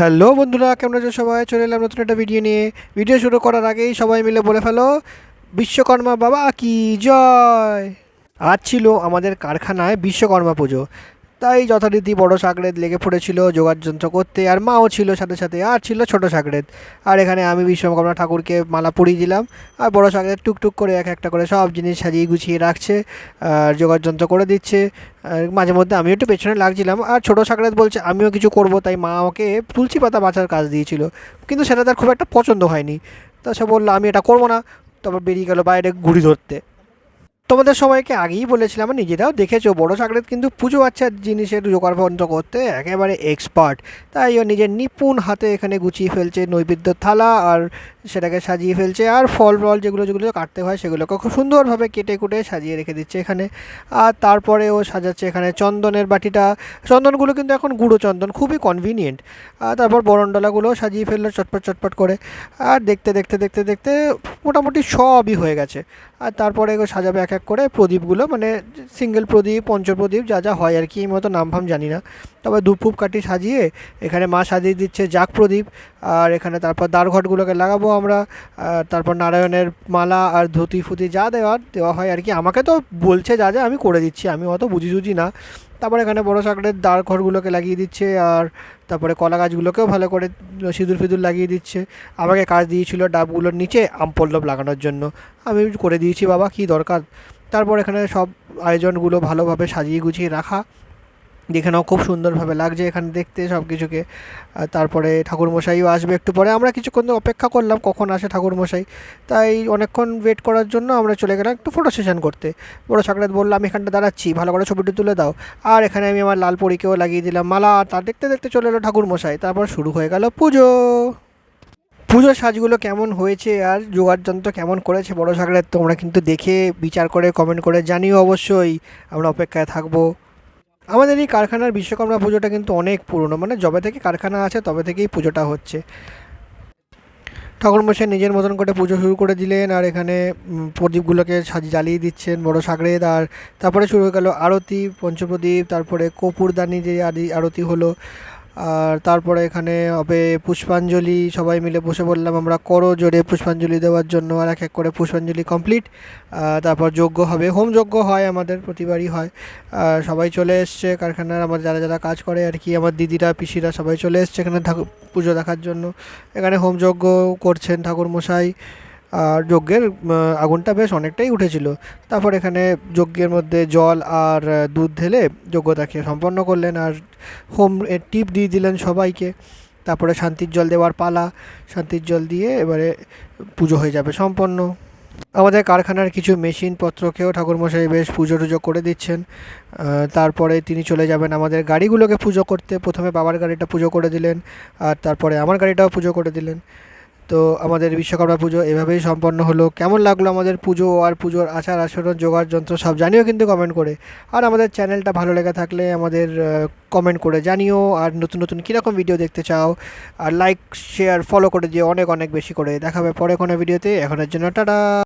Hello বন্ধুরা, কেমন আছো সবাই? চলে এলাম নতুন একটা ভিডিও নিয়ে। ভিডিও শুরু করার আগেই সবাই মিলে বলে ফেলো, বিশ্বকর্মা বাবা কি জয়? আজ ছিল আমাদের কারখানায় বিশ্বকর্মা পুজো। তাই যথারীতি বড় সাকরেদ লেগে পড়েছিল, যোগার যন্ত্র করতে, আর মাও ছিল সাথে সাথে, আর ছিল ছোট সাকরেদ আর এখানে আমি বিশ্বকর্মা ঠাকুরকে মালা পরিয়ে দিলাম, আর বড় সাকরেদ টুকটুক করে এক একটা করে সব জিনিস সাজিয়ে গুছিয়ে রাখছে, আর যোগার যন্ত্র করে দিচ্ছে। আর মাঝে মধ্যে আমিও একটু পেছনে লাগছিলাম, আর ছোটো সাকরাত বলছে, আমিও কিছু করব। তাই মা আমাকে তুলসী পাতা বাঁচার কাজ দিয়েছিল। কিন্তু সেটা তার খুব একটা পছন্দ হয়নি। তা সে বলল, আমি এটা করব না। তারপর বেরিয়ে গেল বাইরে ঘুড়ি ধরতে। তোমাদের সবাইকে আগেই বলেছিলাম নিজেরাও দেখেছ, বড় সাকরেত কিন্তু পুজো আচ্ছার জিনিসের জোগাড় বন্ধ করতে একেবারে এক্সপার্ট তাই ও নিজের নিপুণ হাতে এখানে গুছিয়ে ফেলছে নৈবেদ্য থালা আর সেটাকে সাজিয়ে ফেলছে আর ফল ফল যেগুলো যেগুলো কাটতে হয় সেগুলোকে খুব সুন্দরভাবে কেটে কুটে সাজিয়ে রেখে দিচ্ছে এখানে। আর তারপরে ও সাজাচ্ছে এখানে চন্দনের বাটিটা। চন্দনগুলো কিন্তু এখন গুঁড়ো চন্দন, খুবই কনভিনিয়েন্ট আর তারপর বরণডলাগুলো সাজিয়ে ফেলল চটপট চটপট করে। আর দেখতে দেখতে দেখতে দেখতে মোটামুটি সবই হয়ে গেছে। আর তারপরে এগুলো সাজাবে এক এক করে প্রদীপগুলো মানে সিঙ্গেল প্রদীপ পঞ্চপ্রদীপ যা যা হয় আর কি, এই মতো নাম ফাম জানি না। তবে ধূপফুপ কাটি সাজিয়ে এখানে মা সাজিয়ে দিচ্ছে জাক প্রদীপ, আর এখানে তারপর দ্বারঘটগুলোকে লাগাবো আমরা তারপর নারায়ণের মালা আর ধুতি ফুতি যা দেওয়ার দেওয়া হয় আর কি। আমাকে তো বলছে যা যা আমি করে দিচ্ছি, আমি অত বুঝি সুঝি না। তারপর এখানে বড় সাকরের দাঁড় খড়গুলোকে লাগিয়ে দিচ্ছে আর তারপরে কলা গাছগুলোকেও ভালো করে সিঁদুর ফিঁদুর লাগিয়ে দিচ্ছে। আমাকে কাজ দিয়েছিল ডাবগুলোর নিচে আম পল্লব লাগানোর জন্য। আমি করে দিয়েছি বাবা, কি দরকার? তারপর এখানে সব আয়োজনগুলো ভালোভাবে সাজিয়ে গুছিয়ে রাখা। দেখে খুব সুন্দরভাবে লাগছে এখানে দেখতে সব কিছুকে তারপরে ঠাকুরমশাইও আসবে একটু পরে। আমরা কিছুক্ষণ অপেক্ষা করলাম কখন আসে ঠাকুরমশাই। তাই অনেকক্ষণ ওয়েট করার জন্য আমরা চলে গেলাম একটু ফটো সেশন করতে। বড় সাকরাত বললাম আমি এখানটা দাঁড়াচ্ছি। ভালো করে ছবিটি তুলে দাও। আর এখানে আমি আমার লাল পরীকেও লাগিয়ে দিলাম মালা। তার দেখতে দেখতে চলে এলো ঠাকুরমশাই। তারপর শুরু হয়ে গেল পুজো। পুজোর সাজগুলো কেমন হয়েছে আর জোগাড় যন্ত্র কেমন করেছে বড় সাগরের তোমরা কিন্তু দেখে, বিচার করে কমেন্ট করে জানিও অবশ্যই। আমরা অপেক্ষায় থাকব। আমাদের এই কারখানার বিশ্বকর্মা পুজোটা কিন্তু অনেক পুরনো। মানে যবে থেকে কারখানা আছে, তবে থেকেই পুজোটা হচ্ছে। ঠাকুরমশাই নিজের মতন করে পুজো শুরু করে দিলেন, আর এখানে প্রদীপগুলোকে সাজি, জ্বালিয়ে দিচ্ছেন বড় সাগরেদ, আর তারপরে শুরু হয়ে গেল আরতি, পঞ্চপ্রদীপ, তারপরে কপুরদানি যে আরতি হলো। আর তারপরে এখানে হবে পুষ্পাঞ্জলি, সবাই মিলে বসে বললাম আমরা করো জোরে পুষ্পাঞ্জলি দেওয়ার জন্য, আর এক এক করে পুষ্পাঞ্জলি কমপ্লিট তারপর যজ্ঞ হবে, হোম যজ্ঞ হয় আমাদের, প্রতিবারই হয়। সবাই চলে এসছে কারখানার আমার যারা যারা কাজ করে আর কি, আমার দিদিরা, পিসিরা সবাই চলে এসছে এখানে ঠাকুর, পুজো দেখার জন্য। এখানে হোম যজ্ঞ করছেন ঠাকুর মশাই আর যজ্ঞের আগুনটা বেশ অনেকটাই উঠেছিল। তারপর এখানে যজ্ঞের মধ্যে জল আর দুধ ঢেলে যজ্ঞটাকে সম্পন্ন করলেন আর হোম টিপ দিয়ে দিলেন সবাইকে। তারপরে শান্তির জল দেওয়ার পালা, শান্তির জল দিয়ে এবারে পুজো হয়ে যাবে সম্পন্ন। আমাদের কারখানার কিছু মেশিনপত্রকেও ঠাকুরমশাই বেশ পুজো টুজো করে দিচ্ছেন। তারপরে তিনি চলে যাবেন আমাদের গাড়িগুলোকে পুজো করতে। প্রথমে বাবার গাড়িটা পুজো করে দিলেন আর তারপরে আমার গাড়িটাও পুজো করে দিলেন। তো আমাদের বিশ্বকর্মা পুজো এভাবেই সম্পন্ন হলো। কেমন লাগল আমাদের পুজো আর পুজোর আচার আচরণ, জোগাড় যন্ত্র সব জানিও কিন্তু কমেন্ট করে। আর আমাদের চ্যানেলটা ভালো লেগে থাকলে আমাদের কমেন্ট করে জানিও। আর নতুন নতুন কীরকম ভিডিও দেখতে চাও, আর লাইক শেয়ার ফলো করে দিও অনেক অনেক বেশি করে। দেখাবে পরে কোনো ভিডিওতে এখনের জন্য টাটা।